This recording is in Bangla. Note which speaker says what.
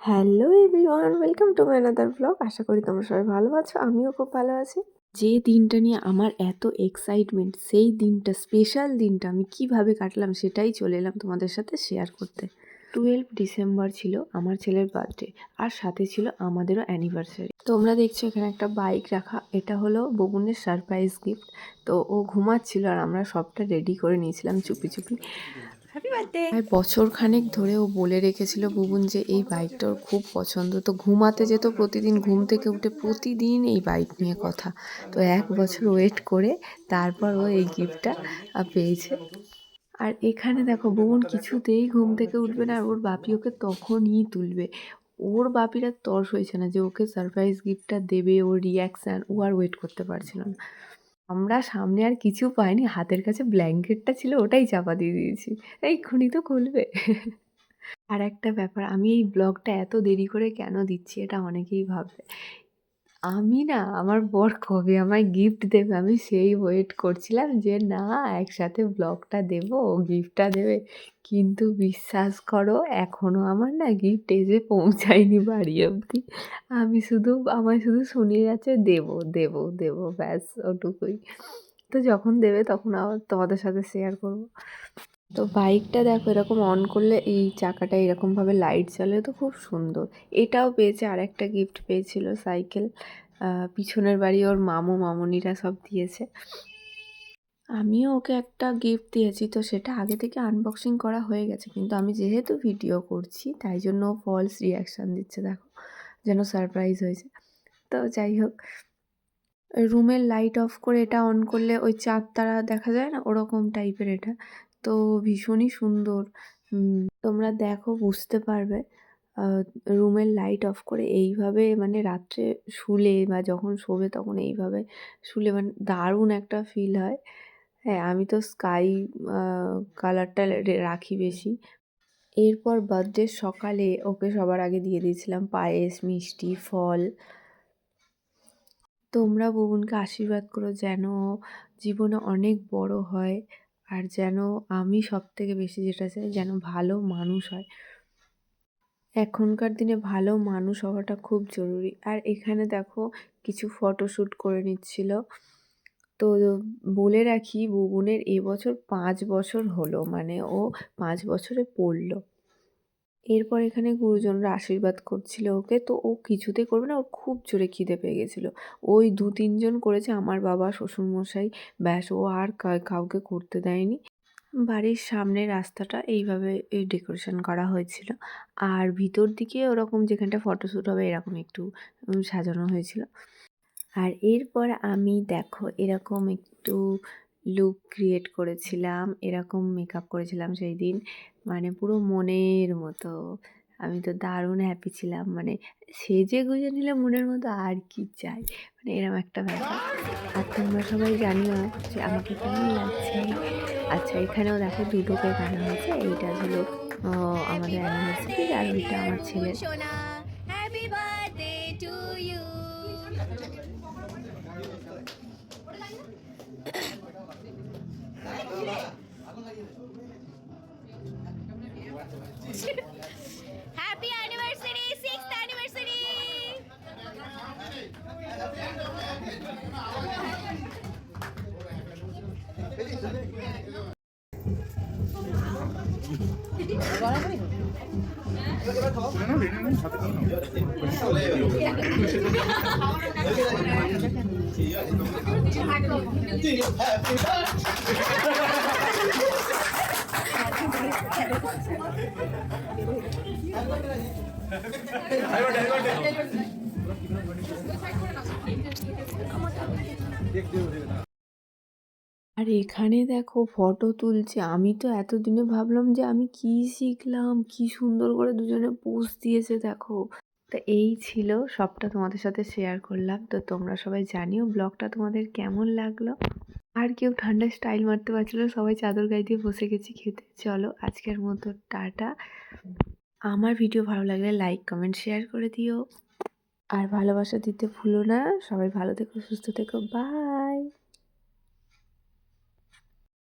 Speaker 1: Hello everyone, welcome to my another blog আশা করি তোমরা সবাই ভালো আছো, আমিও খুব ভালো আছি। যে দিনটা নিয়ে আমার এত এক্সাইটমেন্ট সেই দিনটা স্পেশাল দিনটা আমি কীভাবে কাটলাম সেটাই চলে এলাম তোমাদের সাথে শেয়ার করতে। টুয়েলভ ডিসেম্বর ছিল আমার ছেলের বার্থডে আর সাথে ছিল আমাদেরও অ্যানিভার্সারি তোমরা দেখছ এখানে একটা বাইক রাখা, এটা হলো ববুনের সারপ্রাইজ গিফট তো ও ঘুমাচ্ছিল আর আমরা সবটা রেডি করে নিয়েছিলাম চুপি চুপি। বার্থডে বছর খানেক ধরে ও বলে রেখেছিল বুবুন যে এই বাইকটা ওর খুব পছন্দ। তো ঘুমাতে যেত প্রতিদিন, ঘুম থেকে উঠে প্রতিদিন এই বাইক নিয়ে কথা। তো এক বছর ওয়েট করে তারপর ও এই গিফটটা পেয়েছে। আর এখানে দেখো বোন কিছুতেই ঘুম থেকে উঠবে না আর ওর বাপি ওকে তখনই তুলবে। ওর বাপিরা তর্স হয়েছে না যে ওকে সারপ্রাইজ গিফটটা দেবে, ওর রিয়াকশান ও আর ওয়েট করতে পারছিল না। আমরা সামনে আর কিছু পাইনি। হাতের কাছে ব্ল্যাঙ্কেটটা ছিল, ওটাই চাপা দিয়ে দিয়েছি। এইক্ষুনি তো খুলবে। আর একটা ব্যাপার, আমি এই ব্লগটা এত দেরি করে কেন দিচ্ছি এটা অনেকেই ভাববে। আমি না, আমার বর কবে আমায় গিফট দেবে? আমি সেই ওয়েট করছিলাম যে, না, একসাথে ব্লগটা দেবো, ও গিফটটা দেবে। কিন্তু বিশ্বাস করো এখনও আমার না গিফট এসে পৌঁছায়নি বাড়ি অবধি। আমি শুধু, আমায় শুধু শুনিয়ে যাচ্ছে, দেবো দেবো দেবো, ব্যাস, ওটুকুই। তো যখন দেবে, তখন আবার তোমাদের সাথে শেয়ার করব। তো বাইকটা দেখো এরকম অন করলে এই চাকাটা এরকমভাবে লাইট জ্বলে তো খুব সুন্দর। এটাও পেয়েছে আর একটা গিফট পেয়েছিল সাইকেল পিছনের বাড়ি ওর মামু, মামুনিরা সব দিয়েছে। আমিও ওকে একটা গিফট দিয়েছি, তো সেটা আগে থেকে আনবক্সিং করা হয়ে গেছে। কিন্তু আমি যেহেতু ভিডিও করছি, তাই জন্য ফলস রিয়াকশান দিচ্ছে, দেখো, যেন সারপ্রাইজ হয়েছে। তো যাই হোক রুমের লাইট অফ করে এটা অন করলে ওই চাঁদ তারা দেখা যায় না? ওরকম টাইপের এটা। তো ভীষণই সুন্দর। তোমরা দেখো, বুঝতে পারবে। রুমের লাইট অফ করে এইভাবে মানে রাত্রে শুলে বা যখন শোবে তখন এইভাবে শুলে মানে দারুণ একটা ফিল হয়। হ্যাঁ আমি তো স্কাই কালারটা রাখি বেশি। এরপর বার্থডে সকালে ওকে সবার আগে দিয়ে দিয়েছিলাম পায়েস, মিষ্টি, ফল। তোমরা বুবুনকে আশীর্বাদ করো যেন জীবনে অনেক বড় হয়। আর যেন আমি সব থেকে বেশি যেটা চাই, যেন ভালো মানুষ হয়। এখনকার দিনে ভালো মানুষ হওয়াটা খুব জরুরি। আর এখানে দেখো কিছু ফটোশ্যুট করে নিচ্ছিল। তো বলে রাখি, বুবুনের এবছর পাঁচ বছর হলো মানে ও পাঁচ বছরে পড়ল। এরপর এখানে গুরুজনরা আশীর্বাদ করছিল ওকে। তো ও কিছুতেই করবে না, ওর খুব জোরে খিদে পেয়ে গেছিল। ওই দু তিনজন করেছে, আমার বাবা, শ্বশুরমশাই, ব্যাস, ও আর কাউকে করতে দেয়নি। বাড়ির সামনে রাস্তাটা এইভাবে ডেকোরেশন করা হয়েছিল। আর ভিতর দিকে ওরকম যেখানটা ফটোশ্যুট হবে এরকম একটু সাজানো হয়েছিল। আর এরপর আমি দেখো এরকম একটু লুক ক্রিয়েট করেছিলাম, এরকম মেকআপ করেছিলাম সেই দিন। মানে পুরো মনের মতো। আমি তো দারুণ হ্যাপি ছিলাম। মানে সেজে গুজে নিলে মনের মতো আর কি চাই। মানে এরকম একটা ব্যাপার। আর তোমরা সবাই জানিও যে আমাকে কেমন লাগছে। আচ্ছা এখানেও দেখো দুটোকে গানা হয়েছে। এইটা হলো আমাদের অ্যানিভার্সারি আর ওইটা আমার ছেলের।
Speaker 2: Happy anniversary, sixth anniversary.
Speaker 1: আর এখানে দেখো ফটো তুলছে। আমি তো এতদিনে ভাবলাম যে আমি কি শিখলাম, কি সুন্দর করে দুজনে পোজ দিয়েছে, দেখো। তো এই ছিল, সবটা তোমাদের সাথে শেয়ার করলাম। তো তোমরা সবাই জানিও ব্লগটা তোমাদের কেমন লাগল। আর কেউ ঠান্ডায় স্টাইল মারতে পারছিল সবাই চাদর গায়ে দিয়ে বসে গেছি খেতে। চলো আজকের মতো, টাটা। আমার ভিডিও ভালো লাগলে লাইক কমেন্ট শেয়ার করে দিও। আর ভালোবাসা দিতে ভুলো না। সবাই ভালো থেকো, সুস্থ থেকো। বাই